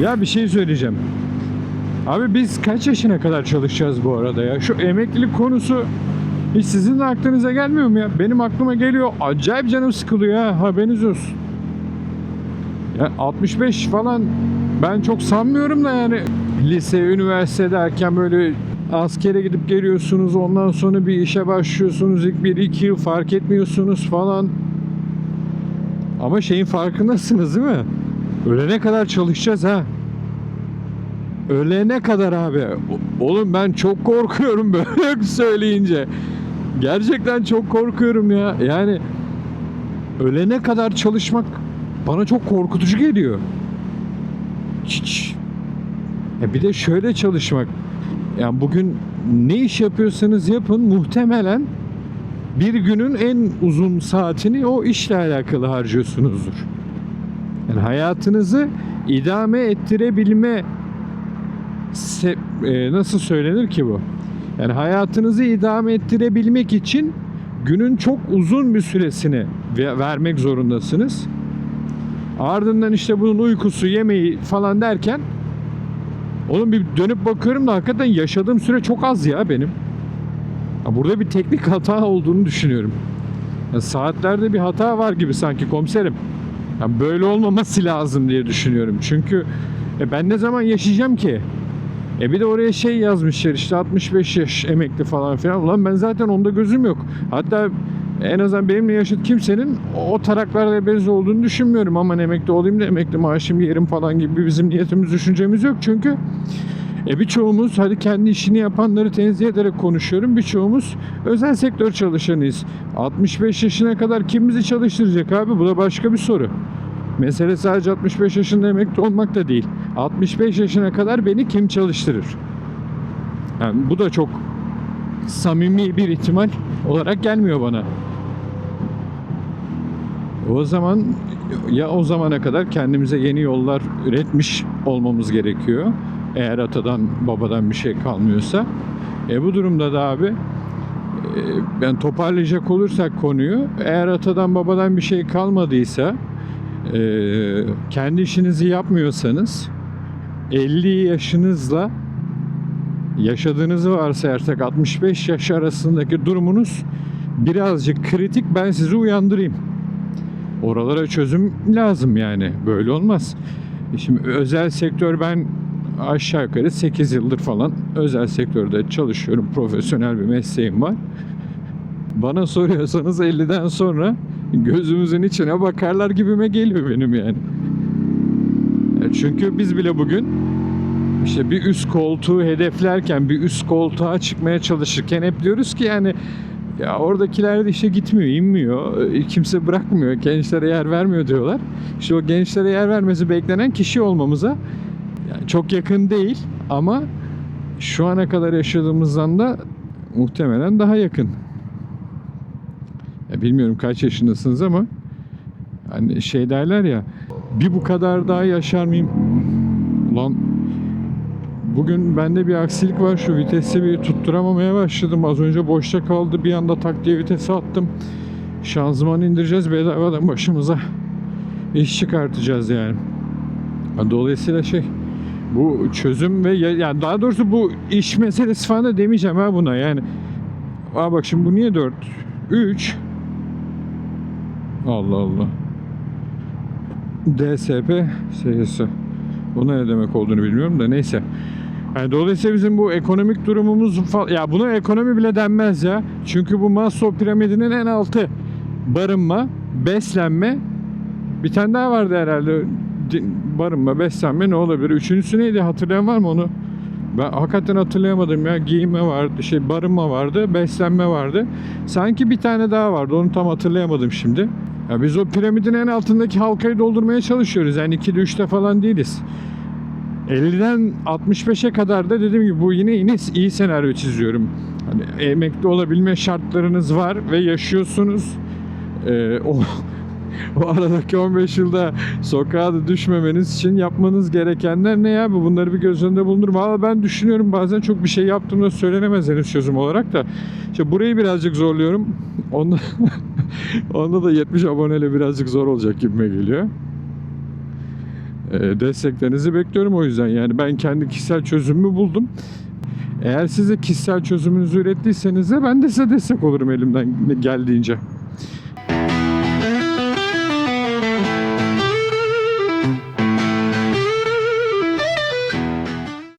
Ya bir şey söyleyeceğim. Abi biz kaç yaşına kadar çalışacağız bu arada ya? Şu emeklilik konusu hiç sizin de aklınıza gelmiyor mu ya? Benim aklıma geliyor. Acayip canım sıkılıyor ha. Haberiniz olsun. Ya 65 falan ben çok sanmıyorum da yani lise, üniversite derken böyle askere gidip geliyorsunuz ondan sonra bir işe başlıyorsunuz ilk bir iki yıl fark etmiyorsunuz falan. Ama şeyin farkındasınız değil mi? Ölene kadar çalışacağız ha. Ölene kadar abi. Oğlum ben çok korkuyorum böyle söyleyince. Gerçekten çok korkuyorum ya. Yani ölene kadar çalışmak bana çok korkutucu geliyor. Hiç. Ya bir de şöyle çalışmak. Yani bugün ne iş yapıyorsanız yapın muhtemelen bir günün en uzun saatini o işle alakalı harcıyorsunuzdur. Yani hayatınızı idame ettirebilme e, nasıl söylenir ki bu? Yani hayatınızı idame ettirebilmek için günün çok uzun bir süresini ve- vermek zorundasınız. Ardından işte bunun uykusu, yemeği falan derken oğlum bir dönüp bakıyorum da hakikaten yaşadığım süre çok az ya benim. Burada bir teknik hata olduğunu düşünüyorum. Ya saatlerde bir hata var gibi sanki komiserim. Ya böyle olmaması lazım diye düşünüyorum. Çünkü e, ben ne zaman yaşayacağım ki? E bir de oraya şey yazmışlar işte 65 yaş emekli falan filan. Ulan ben zaten onda gözüm yok. Hatta en azından benimle yaşıt kimsenin o taraklarda benzi olduğunu düşünmüyorum. Aman emekli olayım da emekli maaşımı yerim falan gibi bizim niyetimiz düşüncemiz yok. Çünkü e birçoğumuz hadi kendi işini yapanları tenzih ederek konuşuyorum. Birçoğumuz özel sektör çalışanıyız. 65 yaşına kadar kim bizi çalıştıracak abi? Bu da başka bir soru. Mesele sadece 65 yaşında emekli olmak da değil. 65 yaşına kadar beni kim çalıştırır? Yani bu da çok samimi bir ihtimal olarak gelmiyor bana. O zaman ya o zamana kadar kendimize yeni yollar üretmiş olmamız gerekiyor. Eğer atadan babadan bir şey kalmıyorsa. E bu durumda da abi e, ben toparlayacak olursak konuyu eğer atadan babadan bir şey kalmadıysa e, kendi işinizi yapmıyorsanız 50 yaşınızla yaşadığınızı varsayarsak 65 yaş arasındaki durumunuz birazcık kritik ben sizi uyandırayım. Oralara çözüm lazım yani. Böyle olmaz. E Şimdi özel sektör ben aşağı yukarı 8 yıldır falan özel sektörde çalışıyorum. Profesyonel bir mesleğim var. Bana soruyorsanız 50'den sonra gözümüzün içine bakarlar gibime geliyor benim yani. Çünkü biz bile bugün işte bir üst koltuğu hedeflerken, bir üst koltuğa çıkmaya çalışırken hep diyoruz ki yani ya oradakiler de işe gitmiyor, inmiyor, e, kimse bırakmıyor, gençlere yer vermiyor diyorlar. İşte o gençlere yer vermesi beklenen kişi olmamıza yani çok yakın değil ama şu ana kadar yaşadığımızdan da muhtemelen daha yakın. Ya bilmiyorum kaç yaşındasınız ama hani şey derler ya bir bu kadar daha yaşar mıyım? Ulan bugün bende bir aksilik var şu vitesi bir tutturamamaya başladım. Az önce boşta kaldı bir anda tak diye vitesi attım. Şanzımanı indireceğiz bedavadan başımıza iş çıkartacağız yani. Dolayısıyla şey bu çözüm ve ya- yani daha doğrusu bu iş meselesi falan da demeyeceğim ha buna yani. Aa bak şimdi bu niye 4? 3 Allah Allah. DSP sayısı. Bu ne demek olduğunu bilmiyorum da neyse. Yani dolayısıyla bizim bu ekonomik durumumuz fa- ya buna ekonomi bile denmez ya. Çünkü bu Maslow piramidinin en altı barınma, beslenme. Bir tane daha vardı herhalde. Barınma, beslenme ne olabilir? Üçüncüsü neydi? Hatırlayan var mı onu? Ben hakikaten hatırlayamadım ya. Giyinme vardı, şey barınma vardı, beslenme vardı. Sanki bir tane daha vardı. Onu tam hatırlayamadım şimdi. Ya biz o piramidin en altındaki halkayı doldurmaya çalışıyoruz. Yani 2'de 3'te falan değiliz. 50'den 65'e kadar da dediğim gibi bu yine yine iyi senaryo çiziyorum. Hani emekli olabilme şartlarınız var ve yaşıyorsunuz. Ee, o o aradaki 15 yılda sokağa da düşmemeniz için yapmanız gerekenler ne ya? Bu Bunları bir göz önünde bulundur. Valla ben düşünüyorum bazen çok bir şey yaptığımda söylenemez henüz çözüm olarak da. İşte burayı birazcık zorluyorum. Onda, onda da 70 aboneyle birazcık zor olacak gibime geliyor. E, desteklerinizi bekliyorum o yüzden. Yani ben kendi kişisel çözümümü buldum. Eğer siz de kişisel çözümünüzü ürettiyseniz de ben de size destek olurum elimden geldiğince.